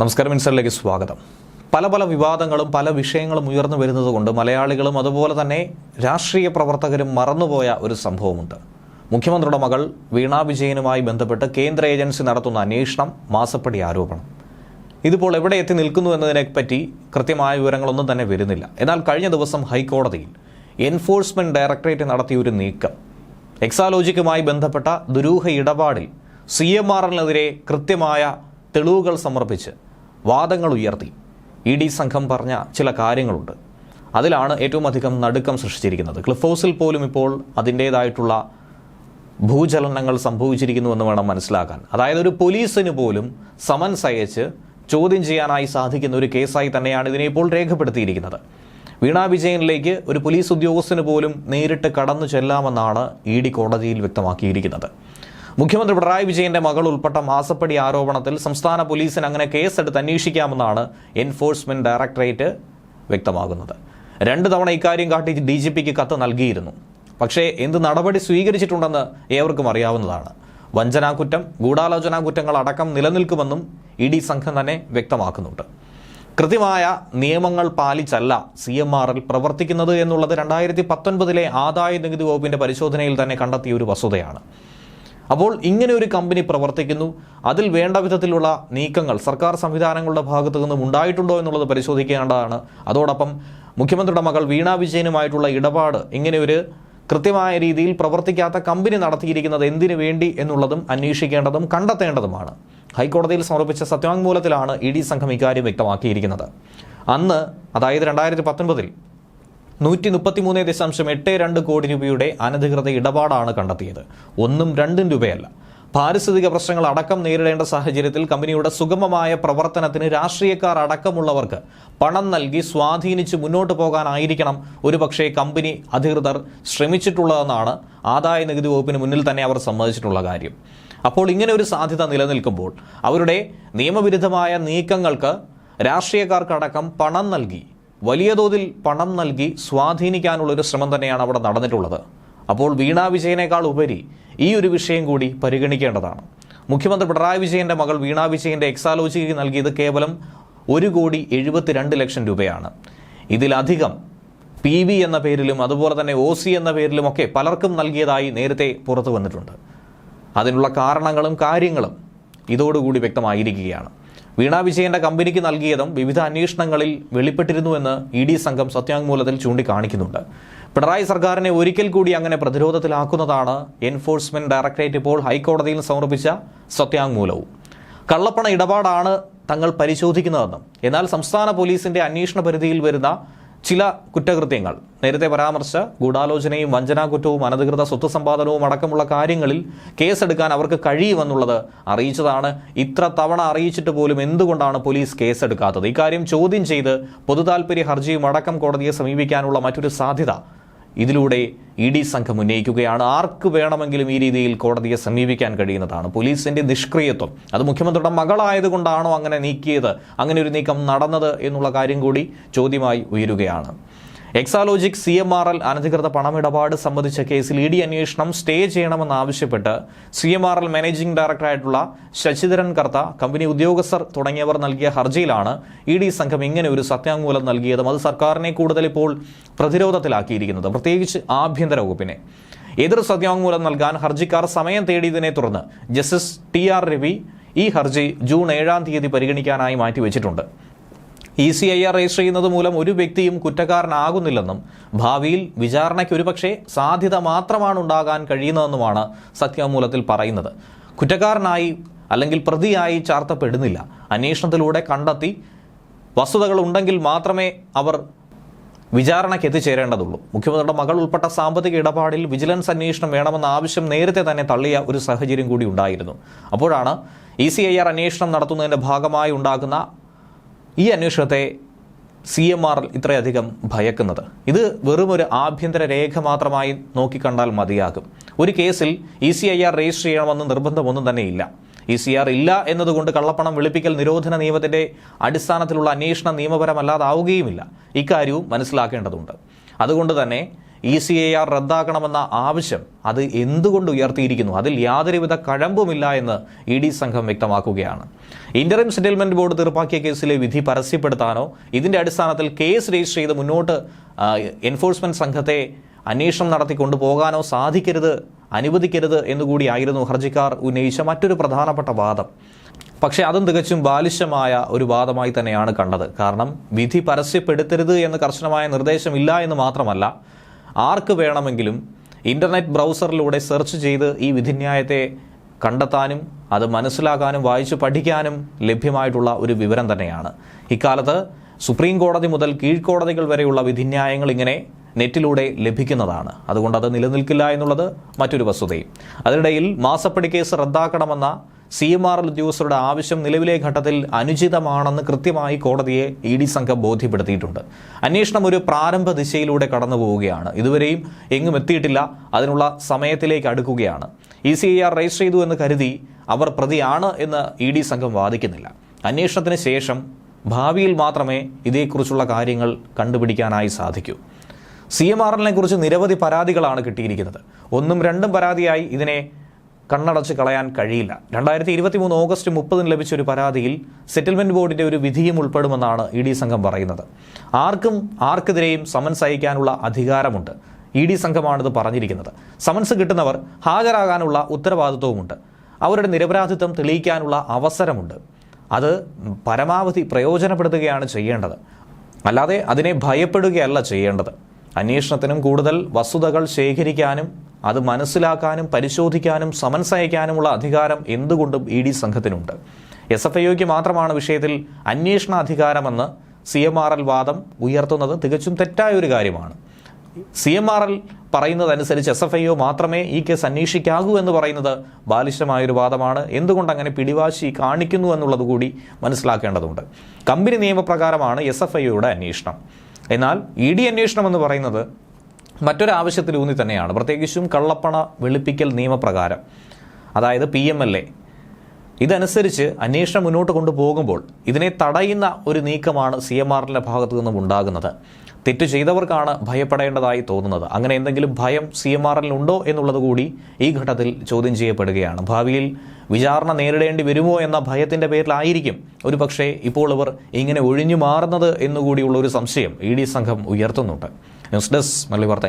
നമസ്കാരം ഇൻസറിലേക്ക് സ്വാഗതം. പല പല വിവാദങ്ങളും പല വിഷയങ്ങളും ഉയർന്നു വരുന്നതുകൊണ്ട് മലയാളികളും അതുപോലെ തന്നെ രാഷ്ട്രീയ പ്രവർത്തകരും മറന്നുപോയ ഒരു സംഭവമുണ്ട്. മുഖ്യമന്ത്രിയുടെ മകൾ വീണാ വിജയനുമായി ബന്ധപ്പെട്ട് കേന്ദ്ര ഏജൻസി നടത്തുന്ന അന്വേഷണം മാസപ്പടി ആരോപണം. ഇതിപ്പോൾ എവിടെ എത്തി നിൽക്കുന്നു എന്നതിനെപ്പറ്റി കൃത്യമായ വിവരങ്ങളൊന്നും തന്നെ വരുന്നില്ല. എന്നാൽ കഴിഞ്ഞ ദിവസം ഹൈക്കോടതിയിൽ എൻഫോഴ്സ്മെന്റ് ഡയറക്ടറേറ്റ് നടത്തിയ ഒരു നീക്കം. എക്സാലോജിക്കുമായി ബന്ധപ്പെട്ട ദുരൂഹ ഇടപാടിൽ സി എം ആറിനെതിരെ കൃത്യമായ തെളിവുകൾ സമർപ്പിച്ച് വാദങ്ങൾ ഉയർത്തി. ഇ ഡി സംഘം പറഞ്ഞ ചില കാര്യങ്ങളുണ്ട്. അതിലാണ് ഏറ്റവും അധികം നടുക്കം സൃഷ്ടിച്ചിരിക്കുന്നത്. ക്ലിഫ് ഹൗസിൽ പോലും ഇപ്പോൾ അതിന്റേതായിട്ടുള്ള ഭൂചലനങ്ങൾ സംഭവിച്ചിരിക്കുന്നുവെന്ന് വേണം മനസ്സിലാക്കാൻ. അതായത് ഒരു പോലീസിന് പോലും സമൻസ് അയച്ച് ചോദ്യം ചെയ്യാനായി സാധിക്കുന്ന ഒരു കേസായി തന്നെയാണ് ഇതിനെ ഇപ്പോൾ രേഖപ്പെടുത്തിയിരിക്കുന്നത്. വീണാ വിജയനിലേക്ക് ഒരു പോലീസ് ഉദ്യോഗസ്ഥന് പോലും നേരിട്ട് കടന്നു ചെല്ലാമെന്നാണ് ഇ ഡി കോടതിയിൽ വ്യക്തമാക്കിയിരിക്കുന്നത്. മുഖ്യമന്ത്രി പിണറായി വിജയന്റെ മകൾ ഉൾപ്പെട്ട മാസപ്പടി ആരോപണത്തിൽ സംസ്ഥാന പോലീസിന് അങ്ങനെ കേസെടുത്ത് അന്വേഷിക്കാമെന്നാണ് എൻഫോഴ്സ്മെന്റ് ഡയറക്ടറേറ്റ് വ്യക്തമാകുന്നത്. രണ്ട് തവണ ഇക്കാര്യം കാട്ടി ഡി ജി പിക്ക് കത്ത് നൽകിയിരുന്നു. പക്ഷേ എന്ത് നടപടി സ്വീകരിച്ചിട്ടുണ്ടെന്ന് ഏവർക്കും അറിയാവുന്നതാണ്. വഞ്ചനാകുറ്റം ഗൂഢാലോചനാ കുറ്റങ്ങൾ അടക്കം നിലനിൽക്കുമെന്നും ഇ ഡി സംഘം തന്നെ വ്യക്തമാക്കുന്നുണ്ട്. കൃത്യമായ നിയമങ്ങൾ പാലിച്ചല്ല സി എം ആർ എൽ പ്രവർത്തിക്കുന്നത് എന്നുള്ളത് രണ്ടായിരത്തി പത്തൊൻപതിലെ ആദായ നികുതി വകുപ്പിന്റെ പരിശോധനയിൽ തന്നെ കണ്ടെത്തിയ ഒരു വസ്തുതയാണ്. അപ്പോൾ ഇങ്ങനെ ഒരു കമ്പനി പ്രവർത്തിക്കുന്നു. അതിൽ വേണ്ട വിധത്തിലുള്ള നീക്കങ്ങൾ സർക്കാർ സംവിധാനങ്ങളുടെ ഭാഗത്തു നിന്നും ഉണ്ടായിട്ടുണ്ടോ എന്നുള്ളത് പരിശോധിക്കേണ്ടതാണ്. അതോടൊപ്പം മുഖ്യമന്ത്രിയുടെ മകൾ വീണ വിജയനുമായിട്ടുള്ള ഇടപാട് ഇങ്ങനെ ഒരു കൃത്യമായ രീതിയിൽ പ്രവർത്തിക്കാത്ത കമ്പനി നടത്തിയിരിക്കുന്നത് എന്തിനു വേണ്ടി എന്നുള്ളതും അന്വേഷിക്കേണ്ടതും കണ്ടെത്തേണ്ടതുമാണ്. ഹൈക്കോടതിയിൽ സമർപ്പിച്ച സത്യവാങ്മൂലത്തിലാണ് ഇ ഡി സംഘം ഇക്കാര്യം വ്യക്തമാക്കിയിരിക്കുന്നത്. അന്ന് അതായത് രണ്ടായിരത്തി പത്തൊൻപതിൽ നൂറ്റി മുപ്പത്തി മൂന്ന് ദശാംശം എട്ട് രണ്ട് കോടി രൂപയുടെ അനധികൃത ഇടപാടാണ് കണ്ടെത്തിയത്. ഒന്നും രണ്ടും രൂപയല്ല. പാരിസ്ഥിതിക പ്രശ്നങ്ങൾ അടക്കം നേരിടേണ്ട സാഹചര്യത്തിൽ കമ്പനിയുടെ സുഗമമായ പ്രവർത്തനത്തിന് രാഷ്ട്രീയക്കാർ അടക്കമുള്ളവർക്ക് പണം നൽകി സ്വാധീനിച്ച് മുന്നോട്ട് പോകാനായിരിക്കണം ഒരുപക്ഷെ കമ്പനി അധികൃതർ ശ്രമിച്ചിട്ടുള്ളതെന്നാണ് ആദായ നികുതി വകുപ്പിന് മുന്നിൽ തന്നെ അവർ സമ്മതിച്ചിട്ടുള്ള കാര്യം. അപ്പോൾ ഇങ്ങനെ ഒരു സാധ്യത നിലനിൽക്കുമ്പോൾ അവരുടെ നിയമവിരുദ്ധമായ നീക്കങ്ങൾക്ക് രാഷ്ട്രീയക്കാർക്കടക്കം പണം നൽകി വലിയ തോതിൽ പണം നൽകി സ്വാധീനിക്കാനുള്ളൊരു ശ്രമം തന്നെയാണ് അവിടെ നടന്നിട്ടുള്ളത്. അപ്പോൾ വീണാ വിജയനേക്കാൾ ഉപരി ഈ ഒരു വിഷയം കൂടി പരിഗണിക്കേണ്ടതാണ്. മുഖ്യമന്ത്രി പിണറായി വിജയന്റെ മകൾ വീണാ വിജയന്റെ എക്സാലോജിക്ക് നൽകിയത് കേവലം ഒരു കോടി എഴുപത്തിരണ്ട് ലക്ഷം രൂപയാണ്. ഇതിലധികം പി വി എന്ന പേരിലും അതുപോലെ തന്നെ ഒ സി എന്ന പേരിലും ഒക്കെ പലർക്കും നൽകിയതായി നേരത്തെ പുറത്തു വന്നിട്ടുണ്ട്. അതിനുള്ള കാരണങ്ങളും കാര്യങ്ങളും ഇതോടുകൂടി വ്യക്തമായിരിക്കുകയാണ്. വീണ വിജയന്റെ കമ്പനിക്ക് നൽകിയതും വിവിധ അന്വേഷണങ്ങളിൽ വെളിപ്പെട്ടിരുന്നുവെന്ന് ഇ ഡി സംഘം സത്യാങ്മൂലത്തിൽ ചൂണ്ടിക്കാണിക്കുന്നുണ്ട്. പിണറായി സർക്കാരിനെ ഒരിക്കൽ കൂടി അങ്ങനെ പ്രതിരോധത്തിലാക്കുന്നതാണ് എൻഫോഴ്സ്മെന്റ് ഡയറക്ടറേറ്റ് ഇപ്പോൾ ഹൈക്കോടതിയിൽ സമർപ്പിച്ച സത്യാങ്മൂലവും. കള്ളപ്പണ ഇടപാടാണ് തങ്ങൾ പരിശോധിക്കുന്നതെന്നും എന്നാൽ സംസ്ഥാന പോലീസിന്റെ അന്വേഷണ പരിധിയിൽ വരുന്ന ചില കുറ്റകൃത്യങ്ങൾ. നേരത്തെ പരാമർശ ഗൂഢാലോചനയും വഞ്ചനാകുറ്റവും അനധികൃത സ്വത്ത് സമ്പാദനവും അടക്കമുള്ള കാര്യങ്ങളിൽ കേസെടുക്കാൻ അവർക്ക് കഴിയുമെന്നുള്ളത് അറിയിച്ചതാണ്. ഇത്ര തവണ അറിയിച്ചിട്ട് പോലും എന്തുകൊണ്ടാണ് പോലീസ് കേസെടുക്കാത്തത്? ഇക്കാര്യം ചോദ്യം ചെയ്ത് പൊതുതാൽപര്യ ഹർജിയും അടക്കം കോടതിയെ സമീപിക്കാനുള്ള മറ്റൊരു സാധ്യത ഇതിലൂടെ ഇ ഡി സംഘം ഉന്നയിക്കുകയാണ്. ആർക്ക് വേണമെങ്കിലും ഈ രീതിയിൽ കോടതിയെ സമീപിക്കാൻ കഴിയുന്നതാണ്. പോലീസിന്റെ നിഷ്ക്രിയത്വം. അത് മുഖ്യമന്ത്രിയുടെ മകളായതുകൊണ്ടാണോ അങ്ങനെ നീക്കിയത്? അങ്ങനെ ഒരു നീക്കം നടന്നത് എന്നുള്ള കാര്യം കൂടി ചോദ്യമായി ഉയരുകയാണ്. Exalogic C M R L അനധികൃത പണമിടപാട് സംബന്ധിച്ച കേസിൽ ഇ ഡി അന്വേഷണം സ്റ്റേ ചെയ്യണമെന്നാവശ്യപ്പെട്ട് C M R L managing ഡയറക്ടറായിട്ടുള്ള Sasidharan Kartha company ഉദ്യോഗസ്ഥർ തുടങ്ങിയവർ നൽകിയ ഹർജിയിലാണ് ഇ ഡി സംഘം ഇങ്ങനെ ഒരു സത്യാങ്കൂലം നൽകിയതും അത് സർക്കാരിനെ കൂടുതൽ ഇപ്പോൾ പ്രതിരോധത്തിലാക്കിയിരിക്കുന്നത്. പ്രത്യേകിച്ച് ആഭ്യന്തര വകുപ്പിനെ. എതിർ സത്യാങ്മൂലം നൽകാൻ ഹർജിക്കാർ സമയം തേടിയതിനെ തുടർന്ന് ജസ്റ്റിസ് ടി ആർ രവി ഈ ഹർജി ജൂൺ ഏഴാം തീയതി പരിഗണിക്കാനായി മാറ്റിവെച്ചിട്ടുണ്ട്. E C I R register ചെയ്യുന്നത് മൂലം ഒരു വ്യക്തിയും കുറ്റക്കാരനാകുന്നില്ലെന്നും ഭാവിയിൽ വിചാരണയ്ക്ക് ഒരുപക്ഷെ സാധ്യത മാത്രമാണ് ഉണ്ടാകാൻ കഴിയുന്നതെന്നുമാണ് സത്യാമൂലത്തിൽ പറയുന്നത്. കുറ്റക്കാരനായി അല്ലെങ്കിൽ പ്രതിയായി ചാർത്തപ്പെടുന്നില്ല. അന്വേഷണത്തിലൂടെ കണ്ടെത്തി വസ്തുതകൾ ഉണ്ടെങ്കിൽ മാത്രമേ അവർ വിചാരണയ്ക്ക് എത്തിച്ചേരേണ്ടതുള്ളൂ. മുഖ്യമന്ത്രിയുടെ മകൾ ഉൾപ്പെട്ട സാമ്പത്തിക ഇടപാടിൽ വിജിലൻസ് അന്വേഷണം വേണമെന്ന ആവശ്യം നേരത്തെ തന്നെ തള്ളിയ ഒരു സാഹചര്യം കൂടി ഉണ്ടായിരുന്നു. അപ്പോഴാണ് ഇ സി ഐ ആർ അന്വേഷണം നടത്തുന്നതിന്റെ ഭാഗമായി ഉണ്ടാകുന്ന ഈ അന്വേഷണത്തെ സി എം ആർ ഇത്രയധികം ഭയക്കുന്നത്. ഇത് വെറും ഒരു ആഭ്യന്തര രേഖ മാത്രമായി നോക്കിക്കണ്ടാൽ മതിയാകും. ഒരു കേസിൽ E C I R register ചെയ്യണമെന്ന് നിർബന്ധമൊന്നും തന്നെ ഇല്ല ഇ സി ആർ ഇല്ല എന്നതുകൊണ്ട് കള്ളപ്പണം വെളുപ്പിക്കൽ നിരോധന നിയമത്തിന്റെ അടിസ്ഥാനത്തിലുള്ള അന്വേഷണം നിയമപരമല്ലാതാവുകയുമില്ല. ഇക്കാര്യവും മനസ്സിലാക്കേണ്ടതുണ്ട്. അതുകൊണ്ട് തന്നെ ഇ സി എ ആർ റദ്ദാക്കണമെന്ന ആവശ്യം അത് എന്തുകൊണ്ട് ഉയർത്തിയിരിക്കുന്നു? അതിൽ യാതൊരുവിധ കഴമ്പുമില്ല എന്ന് ഇ ഡി സംഘം വ്യക്തമാക്കുകയാണ്. ഇന്ററിം സെറ്റിൽമെന്റ് ബോർഡ് തീർപ്പാക്കിയ കേസിലെ വിധി പരസ്യപ്പെടുത്താനോ ഇതിന്റെ അടിസ്ഥാനത്തിൽ കേസ് രജിസ്റ്റർ ചെയ്ത് മുന്നോട്ട് എൻഫോഴ്സ്മെന്റ് സംഘത്തെ അന്വേഷണം നടത്തി കൊണ്ടുപോകാനോ സാധിക്കരുത് അനുവദിക്കരുത് എന്നുകൂടിയായിരുന്നു ഹർജിക്കാർ ഉന്നയിച്ച മറ്റൊരു പ്രധാനപ്പെട്ട വാദം. പക്ഷെ അതും തികച്ചും ബാലിശമായ ഒരു വാദമായി തന്നെയാണ് കണ്ടത്. കാരണം വിധി പരസ്യപ്പെടുത്തരുത് എന്ന് കർശനമായ നിർദ്ദേശമില്ല എന്ന് മാത്രമല്ല ആർക്ക് വേണമെങ്കിലും ഇന്റർനെറ്റ് ബ്രൗസറിലൂടെ സെർച്ച് ചെയ്ത് ഈ വിധിന്യായത്തെ കണ്ടെത്താനും അത് മനസ്സിലാക്കാനും വായിച്ചു പഠിക്കാനും ലഭ്യമായിട്ടുള്ള ഒരു വിവരം തന്നെയാണ്. ഇക്കാലത്ത് സുപ്രീം കോടതി മുതൽ കീഴ്ക്കോടതികൾ വരെയുള്ള വിധിന്യായങ്ങൾ ഇങ്ങനെ നെറ്റിലൂടെ ലഭിക്കുന്നതാണ്. അതുകൊണ്ട് അത് നിലനിൽക്കില്ല എന്നുള്ളത് മറ്റൊരു വസ്തുതയും. അതിനിടയിൽ മാസപ്പടി കേസ് റദ്ദാക്കണമെന്ന സി എം ആർ എൽ ഉദ്യോഗസ്ഥരുടെ ആവശ്യം നിലവിലെ ഘട്ടത്തിൽ അനുചിതമാണെന്ന് കൃത്യമായി കോടതിയെ ഇ ഡി സംഘം ബോധ്യപ്പെടുത്തിയിട്ടുണ്ട്. അന്വേഷണം ഒരു പ്രാരംഭ ദിശയിലൂടെ കടന്നു പോവുകയാണ്. ഇതുവരെയും എങ്ങും എത്തിയിട്ടില്ല. അതിനുള്ള സമയത്തിലേക്ക് അടുക്കുകയാണ്. E C I R register ചെയ്തു എന്ന് കരുതി അവർ പ്രതിയാണ് എന്ന് ഇ ഡി സംഘം വാദിക്കുന്നില്ല. അന്വേഷണത്തിന് ശേഷം ഭാവിയിൽ മാത്രമേ ഇതേക്കുറിച്ചുള്ള കാര്യങ്ങൾ കണ്ടുപിടിക്കാനായി സാധിക്കൂ. സി എം ആർ എല്ലിനെ കുറിച്ച് നിരവധി പരാതികളാണ് കിട്ടിയിരിക്കുന്നത്. ഒന്നും രണ്ടും പരാതിയായി ഇതിനെ കണ്ണടച്ച് കളയാൻ കഴിയില്ല. രണ്ടായിരത്തി ഇരുപത്തി മൂന്ന് ഓഗസ്റ്റ് മുപ്പതിന് ലഭിച്ച ഒരു പരാതിയിൽ സെറ്റിൽമെന്റ് ബോർഡിന്റെ ഒരു വിധിയും ഉൾപ്പെടുമെന്നാണ് ഇ ഡി സംഘം പറയുന്നത്. ആർക്കും ആർക്കെതിരെയും സമൻസ് അയക്കാനുള്ള അധികാരമുണ്ട്. ഇ ഡി സംഘമാണിത് പറഞ്ഞിരിക്കുന്നത്. സമൻസ് കിട്ടുന്നവർ ഹാജരാകാനുള്ള ഉത്തരവാദിത്വവുമുണ്ട്. അവരുടെ നിരപരാധിത്വം തെളിയിക്കാനുള്ള അവസരമുണ്ട്. അത് പരമാവധി പ്രയോജനപ്പെടുത്തുകയാണ് ചെയ്യേണ്ടത്. അല്ലാതെ അതിനെ ഭയപ്പെടുകയല്ല ചെയ്യേണ്ടത്. അന്വേഷണത്തിനും കൂടുതൽ വസ്തുതകൾ ശേഖരിക്കാനും അത് മനസ്സിലാക്കാനും പരിശോധിക്കാനും സമൻസ് അയക്കാനുമുള്ള അധികാരം എന്തുകൊണ്ടും ഇ ഡി സംഘത്തിനുണ്ട്. എസ് എഫ് ഐക്ക് മാത്രമാണ് വിഷയത്തിൽ അന്വേഷണ അധികാരമെന്ന് സി എം ആർ എൽ വാദം ഉയർത്തുന്നത് തികച്ചും തെറ്റായ ഒരു കാര്യമാണ്. സി എം ആർ എൽ പറയുന്നതനുസരിച്ച് എസ് എഫ് ഐ ഒ മാത്രമേ ഈ കേസ് അന്വേഷിക്കാകൂ എന്ന് പറയുന്നത് ബാലിശമായൊരു വാദമാണ്. എന്തുകൊണ്ട് അങ്ങനെ പിടിവാശി കാണിക്കുന്നു എന്നുള്ളത് കൂടി മനസ്സിലാക്കേണ്ടതുണ്ട്. കമ്പനി നിയമപ്രകാരമാണ് എസ് എഫ് ഐ ഒയുടെ അന്വേഷണം. എന്നാൽ ഇ ഡി അന്വേഷണം എന്ന് പറയുന്നത് മറ്റൊരാവശ്യത്തിലൂന്നി തന്നെയാണ്. പ്രത്യേകിച്ചും കള്ളപ്പണ വെളുപ്പിക്കൽ നിയമപ്രകാരം. അതായത് പി എം എൽ എ. ഇതനുസരിച്ച് അന്വേഷണം മുന്നോട്ട് കൊണ്ടുപോകുമ്പോൾ ഇതിനെ തടയുന്ന ഒരു നീക്കമാണ് സി എം ആറിന്റെ ഭാഗത്തു നിന്നും ഉണ്ടാകുന്നത്. തെറ്റ് ചെയ്തവർക്കാണ് ഭയപ്പെടേണ്ടതായി തോന്നുന്നത്. അങ്ങനെ എന്തെങ്കിലും ഭയം സി എം ആറിൽ ഉണ്ടോ എന്നുള്ളത് കൂടി ഈ ഘട്ടത്തിൽ ചോദ്യം ചെയ്യപ്പെടുകയാണ്. ഭാവിയിൽ വിചാരണ നേരിടേണ്ടി വരുമോ എന്ന ഭയത്തിന്റെ പേരിലായിരിക്കും ഒരു പക്ഷേ ഇപ്പോൾ ഇവർ ഇങ്ങനെ ഒഴിഞ്ഞു മാറുന്നത് എന്നുകൂടിയുള്ള ഒരു സംശയം ഇ ഡി സംഘം ഉയർത്തുന്നുണ്ട്. ന്യൂസ് ഡെസ്ക് മല്ലി വാർത്ത